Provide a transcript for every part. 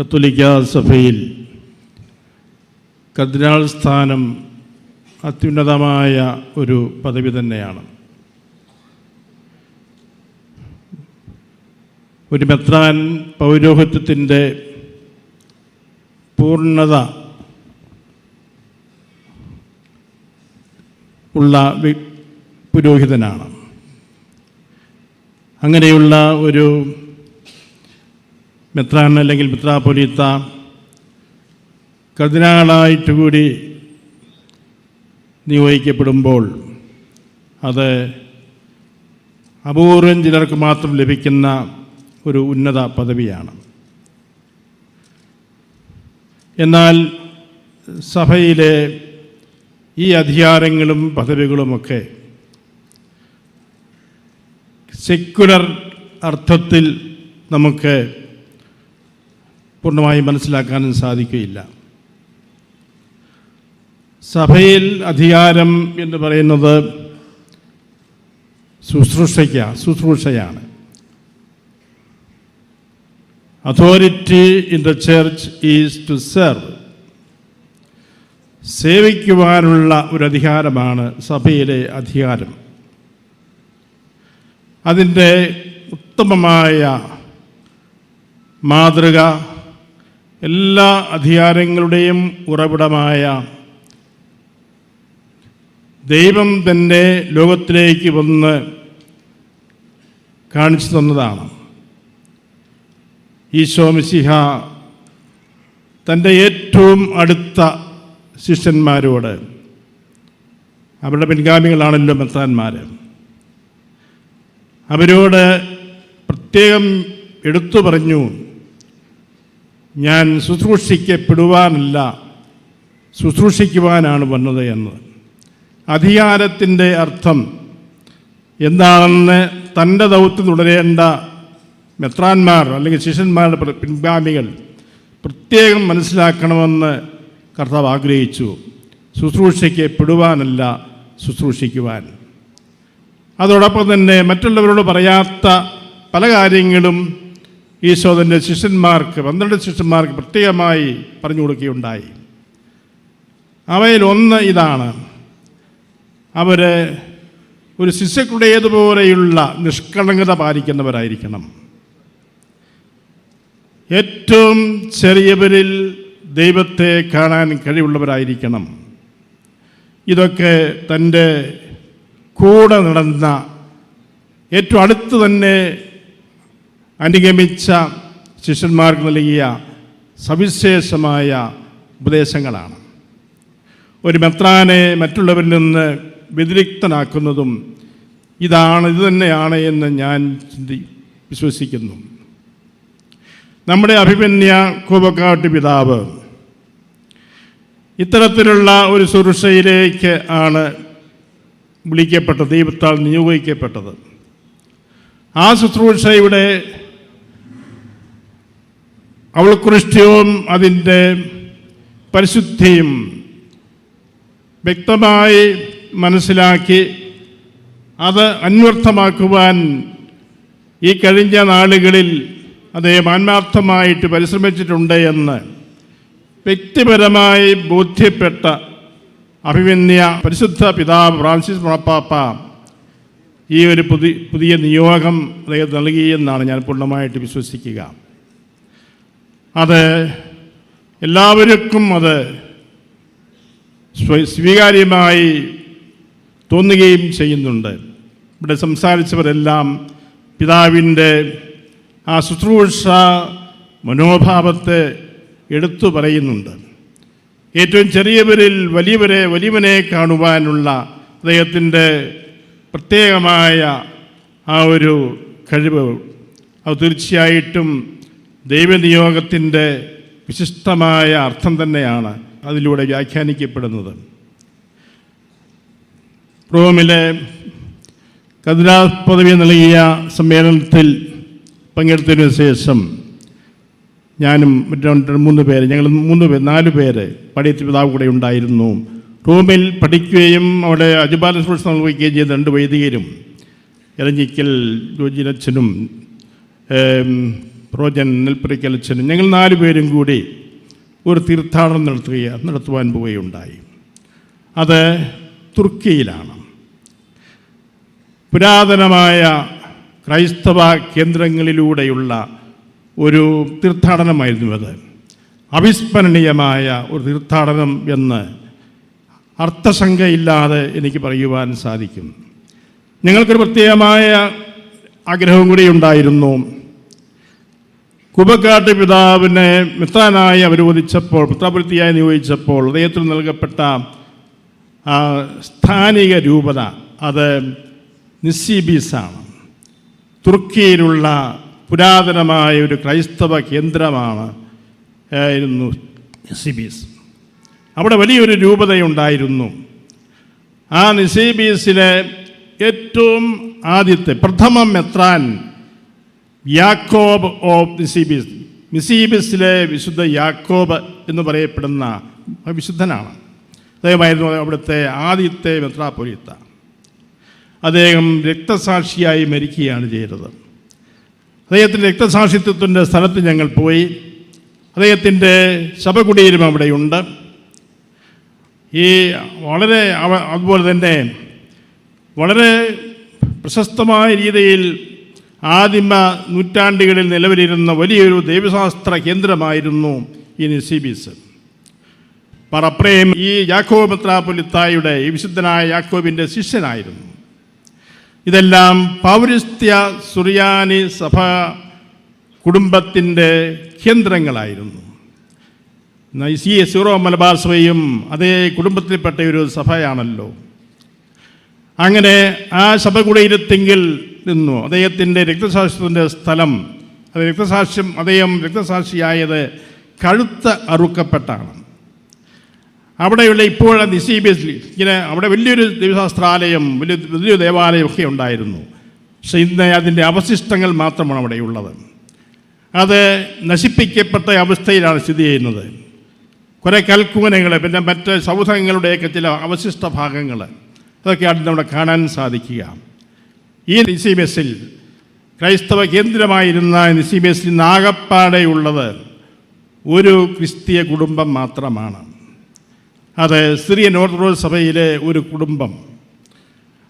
കത്തോലിക്ക സഭയിൽ കർദിനാൾ സ്ഥാനം അത്യുന്നതമായ ഒരു പദവി തന്നെയാണ്. ഒരു മെത്രാൻ പൗരോഹിത്യത്തിന്റെ പൂർണത ഉള്ള പുരോഹിതനാണ്. അങ്ങനെയുള്ള ഒരു മെത്രാൻ അല്ലെങ്കിൽ മിത്രാപൊലീത്ത കർദിനാളായിട്ട് കൂടി നിയോഗിക്കപ്പെടുമ്പോൾ അത് അപൂർവം ചിലർക്ക് മാത്രം ലഭിക്കുന്ന ഒരു ഉന്നത പദവിയാണ്. എന്നാൽ സഭയിലെ ഈ അധികാരങ്ങളും പദവികളുമൊക്കെ സെക്കുലർ അർത്ഥത്തിൽ നമുക്ക് പൂർണമായി മനസ്സിലാക്കാനും സാധിക്കുകയില്ല. സഭയിൽ അധികാരം എന്ന് പറയുന്നത് ശുശ്രൂഷയ്ക്ക ശുശ്രൂഷയാണ്. Authority in the church is to serve സേവിക്കുവാനുള്ള ഒരു അധികാരമാണ് സഭയിലെ അധികാരം. അതിന്റെ ഉത്തമമായ മാതൃക എല്ലാ അധികാരങ്ങളുടെയും ഉറവിടമായ ദൈവം തന്നെ ലോകത്തിലേക്ക് വന്ന് കാണിച്ചു തന്നതാണ്. ഈശോ മിസിഹ തന്റെ ഏറ്റവും അടുത്ത ശിഷ്യന്മാരോട് അവരുടെ പിൻഗാമികളാണല്ലോ മെത്താന്മാർ അവരോട് പ്രത്യേകം എടുത്തു പറഞ്ഞു ഞാൻ ശുശ്രൂഷിക്കപ്പെടുവാനല്ല ശുശ്രൂഷിക്കുവാനാണ് വന്നത് എന്ന് അധികാരത്തിന്റെ അർത്ഥം എന്താണെന്ന് തന്റെ ദൗത്യം തുടരേണ്ട മെത്രാന്മാർ അല്ലെങ്കിൽ ശിഷ്യന്മാരുടെ പിൻഗാമികൾ പ്രത്യേകം മനസ്സിലാക്കണമെന്ന് കർത്താവ് ആഗ്രഹിച്ചു. ശുശ്രൂഷിക്കപ്പെടുവാനല്ല ശുശ്രൂഷിക്കുവാൻ. അതോടൊപ്പം തന്നെ മറ്റുള്ളവരോട് പറയാത്ത പല കാര്യങ്ങളും ഈശോ തന്റെ ശിഷ്യന്മാർക്ക് പന്ത്രണ്ട് ശിഷ്യന്മാർക്ക് പ്രത്യേകമായി പറഞ്ഞു കൊടുക്കുകയുണ്ടായി. അവയിൽ ഒന്ന് ഇതാണ്. അവർ ഒരു ശിഷ്യക്കുടേതുപോലെയുള്ള നിഷ്കളങ്കത പാലിക്കുന്നവരായിരിക്കണം. ഏറ്റവും ചെറിയവരിൽ ദൈവത്തെ കാണാൻ കഴിവുള്ളവരായിരിക്കണം. ഇതൊക്കെ തന്റെ കൂടെ നടന്ന ഏറ്റവും അടുത്ത് തന്നെ അനുഗമിച്ച ശിഷ്യന്മാർക്ക് നൽകിയ സവിശേഷമായ ഉപദേശങ്ങളാണ്. ഒരു മെത്രാനെ മറ്റുള്ളവരിൽ നിന്ന് വ്യതിരിക്തനാക്കുന്നതും ഇതാണ് ഇത് തന്നെയാണ് എന്ന് ഞാൻ ചിന്തി വിശ്വസിക്കുന്നു. നമ്മുടെ അഭിമന്യ കോപക്കാട്ട് പിതാവ് ഇത്തരത്തിലുള്ള ഒരു സുരക്ഷയിലേക്ക് ആണ് വിളിക്കപ്പെട്ടത് ദൈവത്താൽ നിയോഗിക്കപ്പെട്ടത്. ആ ശുശ്രൂഷയുടെ അവൾക്കൃഷ്ട്യവും അതിന്റെ പരിശുദ്ധിയും വ്യക്തമായി മനസ്സിലാക്കി അത് അന്വർത്ഥമാക്കുവാൻ ഈ കഴിഞ്ഞ നാളുകളിൽ അദ്ദേഹം ആത്മാർത്ഥമായിട്ട് പരിശ്രമിച്ചിട്ടുണ്ട് എന്ന് വ്യക്തിപരമായി ബോധ്യപ്പെട്ട അഭിമന്യ പരിശുദ്ധ പിതാവ് ഫ്രാൻസിസ് മുളപ്പാപ്പ ഈ ഒരു പുതിയ പുതിയ നിയോഗം അദ്ദേഹം നൽകിയെന്നാണ് ഞാൻ പൂർണമായിട്ട് വിശ്വസിക്കുക. അത് എല്ലാവർക്കും അത് സ്വീകാര്യമായി തോന്നുകയും ചെയ്യുന്നുണ്ട്. ഇവിടെ സംസാരിച്ചവരെല്ലാം പിതാവിന്റെ ആ ശുശ്രൂഷ മനോഭാവത്തെ എടുത്തു പറയുന്നുണ്ട്. ഏറ്റവും ചെറിയവരിൽ വലിയവരെ വലിയവനെ കാണുവാനുള്ള അദ്ദേഹത്തിന്റെ പ്രത്യേകമായ ആ ഒരു കഴിവ്. അത് തീർച്ചയായിട്ടും ദൈവനിയോഗത്തിന്റെ വിശിഷ്ടമായ അർത്ഥം തന്നെയാണ് അതിലൂടെ വ്യാഖ്യാനിക്കപ്പെടുന്നത്. റോമിലെ കതിരാ പദവി നൽകിയ സമ്മേളനത്തിൽ പങ്കെടുത്തതിനു ശേഷം ഞാനും രണ്ട് മൂന്ന് പേര് ഞങ്ങൾ മൂന്ന് പേര് നാല് പേര് പഠിത്തി പിതാവ് കൂടെ ഉണ്ടായിരുന്നു. റൂമിൽ പഠിക്കുകയും അവിടെ അജുബാല സ്പോർട്സ് നിർവഹിക്കുകയും ചെയ്ത രണ്ട് വൈദികരും ഇറഞ്ഞിക്കൽ ജോജിനച്ഛനും ഏം, നെൽപ്പറിക്കൽ നെൽപ്പുരയ്ക്കലച്ചനും ഞങ്ങൾ നാലു പേരും കൂടി ഒരു തീർത്ഥാടനം നടത്തുക നടത്തുവാൻ പോവുകയുണ്ടായി. അത് തുർക്കിയിലാണ്. പുരാതനമായ ക്രൈസ്തവ കേന്ദ്രങ്ങളിലൂടെയുള്ള ഒരു തീർത്ഥാടനമായിരുന്നു അത്. അവിസ്മരണീയമായ ഒരു തീർത്ഥാടനം എന്ന് അർത്ഥശങ്കയില്ലാതെ എനിക്ക് പറയുവാൻ സാധിക്കും. ഞങ്ങൾക്കൊരു പ്രത്യേകമായ ആഗ്രഹം കൂടി ഉണ്ടായിരുന്നു. കുബക്കാട്ട് പിതാവിനെ മിത്രാനായി അവരോധിച്ചപ്പോൾ മിത്രാപുരത്തിയായി നിയോഗിച്ചപ്പോൾ അദ്ദേഹത്തിന് നൽകപ്പെട്ട സ്ഥാനിക രൂപത അത് നിസ്സിബീസാണ്. തുർക്കിയിലുള്ള പുരാതനമായ ഒരു ക്രൈസ്തവ കേന്ദ്രമാണ് ആയിരുന്നു നിസിബീസ് അവിടെ വലിയൊരു രൂപതയുണ്ടായിരുന്നു. ആ നിസീബീസിലെ ഏറ്റവും ആദ്യത്തെ പ്രഥമ മെത്രാൻ യാക്കോബ് ഓഫ് നിസീബിസ് നിസീബിസിലെ വിശുദ്ധ യാക്കോബ് എന്ന് പറയപ്പെടുന്ന വിശുദ്ധനാണ്. അദ്ദേഹമായിരുന്നു അവിടുത്തെ ആദ്യത്തെ മെത്രാപ്പൊലിത്ത. അദ്ദേഹം രക്തസാക്ഷിയായി മരിക്കുകയാണ് ചെയ്തത്. അദ്ദേഹത്തിന്റെ രക്തസാക്ഷിത്വത്തിന്റെ സ്ഥലത്ത് ഞങ്ങൾ പോയി. അദ്ദേഹത്തിന്റെ ശവകുടീരം അവിടെയുണ്ട്. ഈ വളരെ അതുപോലെ തന്നെ വളരെ പ്രശസ്തമായ രീതിയിൽ ആദിമ നൂറ്റാണ്ടുകളിൽ നിലവിലിരുന്ന വലിയൊരു ദൈവശാസ്ത്ര കേന്ദ്രമായിരുന്നു ഈ നിസീബീസ് പറപ്രേം ഈ യാക്കോബ് മെത്രാപ്പൊലിത്തായുടെ ഈ വിശുദ്ധനായ യാക്കോബിന്റെ ശിഷ്യനായിരുന്നു. ഇതെല്ലാം പൗരസ്ത്യ സുറിയാനി സഭ കുടുംബത്തിന്റെ കേന്ദ്രങ്ങളായിരുന്നു. ഈ സീറോ മലബാർ സഭയും അതേ കുടുംബത്തിൽപ്പെട്ട ഒരു സഭയാണല്ലോ. അങ്ങനെ ആ സഭ കുടയിരുത്തെങ്കിൽ നിന്നു. അദ്ദേഹത്തിന്റെ രക്തസാക്ഷിത്വത്തിന്റെ സ്ഥലം അത് രക്തസാക്ഷ്യം അദ്ദേഹം രക്തസാക്ഷിയായത് കഴുത്ത് അറുക്കപ്പെട്ടാണ്. അവിടെയുള്ള ഇപ്പോൾ നിസീബിയസിൽ ഇങ്ങനെ അവിടെ വലിയൊരു ദൈവശാസ്ത്രാലയം വലിയ വലിയൊരു ദേവാലയം ഒക്കെ ഉണ്ടായിരുന്നു. പക്ഷെ ഇന്ന് അതിന്റെ അവശിഷ്ടങ്ങൾ മാത്രമാണ് അവിടെ ഉള്ളത്. അത് നശിപ്പിക്കപ്പെട്ട അവസ്ഥയിലാണ് സ്ഥിതി ചെയ്യുന്നത്. കുറേ കൽക്കൂനകൾ പിന്നെ മറ്റ് സൗധങ്ങളുടെയൊക്കെ ചില അവശിഷ്ട ഭാഗങ്ങൾ അതൊക്കെയാണ് നമ്മുടെ കാണാൻ സാധിക്കുക. ഈ നിസീബസിൽ ക്രൈസ്തവ കേന്ദ്രമായിരുന്ന നിസീബസിൽ നിന്ന് ആകപ്പാടെയുള്ളത് ഒരു ക്രിസ്തീയ കുടുംബം മാത്രമാണ്. അത് സിറിയൻ ഓർത്തഡോക്സ് സഭയിലെ ഒരു കുടുംബം.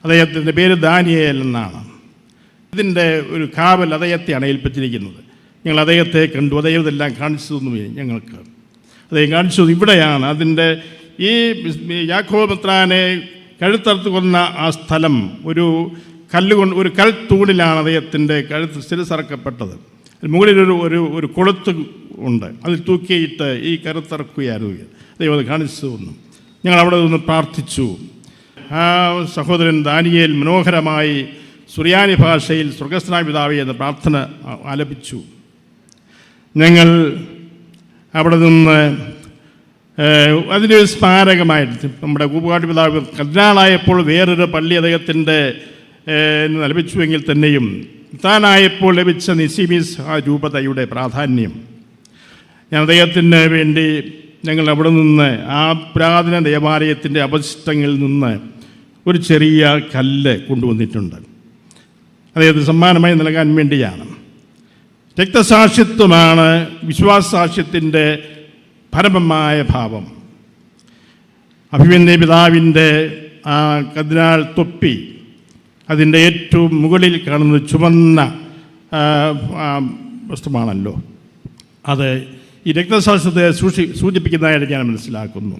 അദ്ദേഹത്തിന്റെ പേര് ദാനിയേൽ എന്നാണ്. ഇതിന്റെ ഒരു കാവൽ അദ്ദേഹത്തെയാണ് ഏൽപ്പിച്ചിരിക്കുന്നത്. ഞങ്ങൾ അദ്ദേഹത്തെ കണ്ടു. അദ്ദേഹത്തെല്ലാം കാണിച്ചു തന്നു ഞങ്ങൾക്ക്. അദ്ദേഹം കാണിച്ചു. ഇവിടെയാണ് അതിന്റെ ഈ യാക്കോപത്രാനെ കഴുത്തറുത്ത് കൊന്ന ആ സ്ഥലം. ഒരു കല്ലുകൊണ്ട് ഒരു കൽ തൂണിലാണ് അദ്ദേഹത്തിന്റെ കഴുത്ത് സ്ഥിരസറക്കപ്പെട്ടത്. മുകളിലൊരു ഒരു ഒരു കൊളുത്ത് ഉണ്ട്. അതിൽ തൂക്കിയിട്ട് ഈ കരുത്തിറക്കുകയായിരുന്നു ദൈവം അത് കാണിച്ചു തന്നു. ഞങ്ങൾ അവിടെ നിന്ന് പ്രാർത്ഥിച്ചു. ആ സഹോദരൻ ദാനിയേൽ മനോഹരമായി സുറിയാനി ഭാഷയിൽ സ്വർഗസ്നായ പിതാവേ എന്ന പ്രാർത്ഥന ആലപിച്ചു. ഞങ്ങൾ അവിടെ നിന്ന് അതിന്റെ ഒരു സ്മാരകമായിട്ട് നമ്മുടെ കൂപ്പുകാട്ടി പിതാവ് കർദിനാളായപ്പോൾ വേറൊരു പള്ളി അദ്ദേഹത്തിന്റെ ലഭിച്ചുവെങ്കിൽ തന്നെയും താനായപ്പോൾ ലഭിച്ച നിസിമിസ് ആ രൂപതയുടെ പ്രാധാന്യം. ഞാൻ അദ്ദേഹത്തിന് വേണ്ടി ഞങ്ങൾ അവിടെ നിന്ന് ആ പുരാതന ദേവാലയത്തിന്റെ അവശിഷ്ടങ്ങളിൽ നിന്ന് ഒരു ചെറിയ കല്ല് കൊണ്ടുവന്നിട്ടുണ്ട്. അദ്ദേഹത്തിന് സമ്മാനമായി നൽകാൻ വേണ്ടിയാണ്. രക്തസാക്ഷിത്വമാണ് വിശ്വാസാക്ഷ്യത്തിന്റെ പരമമായ ഭാവം. അഭിമന്യ പിതാവിന്റെ ആ കതിനാൾ തൊപ്പി അതിന്റെ ഏറ്റവും മുകളിൽ കാണുന്ന ചുമന്ന വസ്തുമാണല്ലോ അത് ഈ രക്തശാസ്ത്രത്തെ സൂക്ഷി സൂചിപ്പിക്കുന്നതായിട്ട് ഞാൻ മനസ്സിലാക്കുന്നു.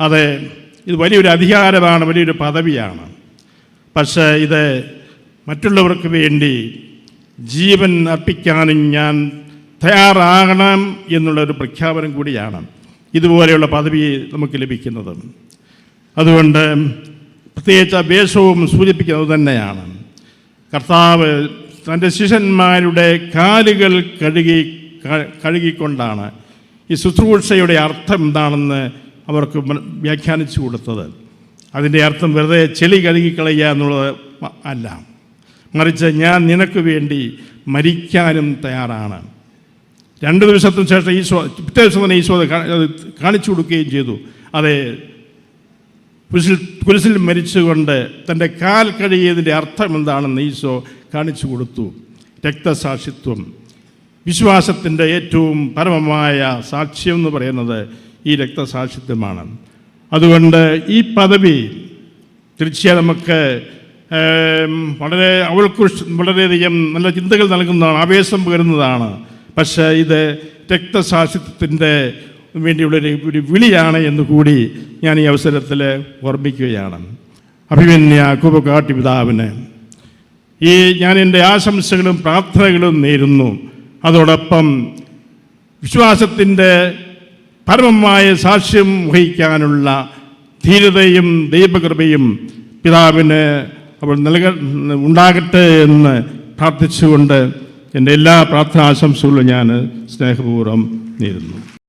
അത് ഇത് വലിയൊരു അധികാരമാണ് വലിയൊരു പദവിയാണ്. പക്ഷേ ഇത് മറ്റുള്ളവർക്ക് വേണ്ടി ജീവൻ അർപ്പിക്കാനും ഞാൻ തയ്യാറാകണം എന്നുള്ളൊരു പ്രഖ്യാപനം കൂടിയാണ് ഇതുപോലെയുള്ള പദവി നമുക്ക് ലഭിക്കുന്നത്. അതുകൊണ്ട് പ്രത്യേകിച്ച് വേഷവും സൂചിപ്പിക്കുന്നത് തന്നെയാണ്. കർത്താവ് തന്റെ ശിഷ്യന്മാരുടെ കാലുകൾ കഴുകി കഴുകിക്കൊണ്ടാണ് ഈ ശുശ്രൂഷയുടെ അർത്ഥം എന്താണെന്ന് അവർക്ക് വ്യാഖ്യാനിച്ചു കൊടുത്തത്. അതിന്റെ അർത്ഥം വെറുതെ ചെളി കഴുകിക്കളയുക എന്നുള്ളത് അല്ല. മറിച്ച് ഞാൻ നിനക്ക് വേണ്ടി മരിക്കാനും തയ്യാറാണ്. രണ്ട് ദിവസത്തിന് ശേഷം ഈശോ പിറ്റേ ദിവസം തന്നെ ഈശോ അത് കാണിച്ചു കൊടുക്കുകയും ചെയ്തു. അതെ കുരിശിൽ കുരിശിൽ മരിച്ചുകൊണ്ട് തന്റെ കാൽ കഴിയതിന്റെ അർത്ഥം എന്താണെന്ന് ഈശോ കാണിച്ചു കൊടുത്തു. രക്തസാക്ഷിത്വം. വിശ്വാസത്തിന്റെ ഏറ്റവും പരമമായ സാക്ഷ്യം എന്ന് പറയുന്നത് ഈ രക്തസാക്ഷിത്വമാണ്. അതുകൊണ്ട് ഈ പദവി തീർച്ചയായും നമുക്ക് വളരെ അവൾക്ക് വളരെയധികം നല്ല ചിന്തകൾ നൽകുന്നതാണ് ആവേശം പകരുന്നതാണ്. പക്ഷേ ഇത് രക്തസാക്ഷിത്വത്തിന്റെ വേണ്ടിയുള്ളൊരു ഒരു വിളിയാണ് എന്ന് കൂടി ഞാൻ ഈ അവസരത്തിൽ ഓർമ്മിക്കുകയാണ്. അഭിമന്യ കുപകാട്ടി പിതാവിന്. ഈ ഞാൻ എന്റെ ആശംസകളും പ്രാർത്ഥനകളും നേരുന്നു. അതോടൊപ്പം വിശ്വാസത്തിന്റെ പരമമായ സാക്ഷ്യം വഹിക്കാനുള്ള ധീരതയും ദൈവകൃപയും പിതാവിന് അവൾ നൽക ഉണ്ടാകട്ടെ എന്ന് പ്രാർത്ഥിച്ചുകൊണ്ട് എന്റെ എല്ലാ പ്രാർത്ഥനാശംസകളും ഞാൻ സ്നേഹപൂർവം നേരുന്നു.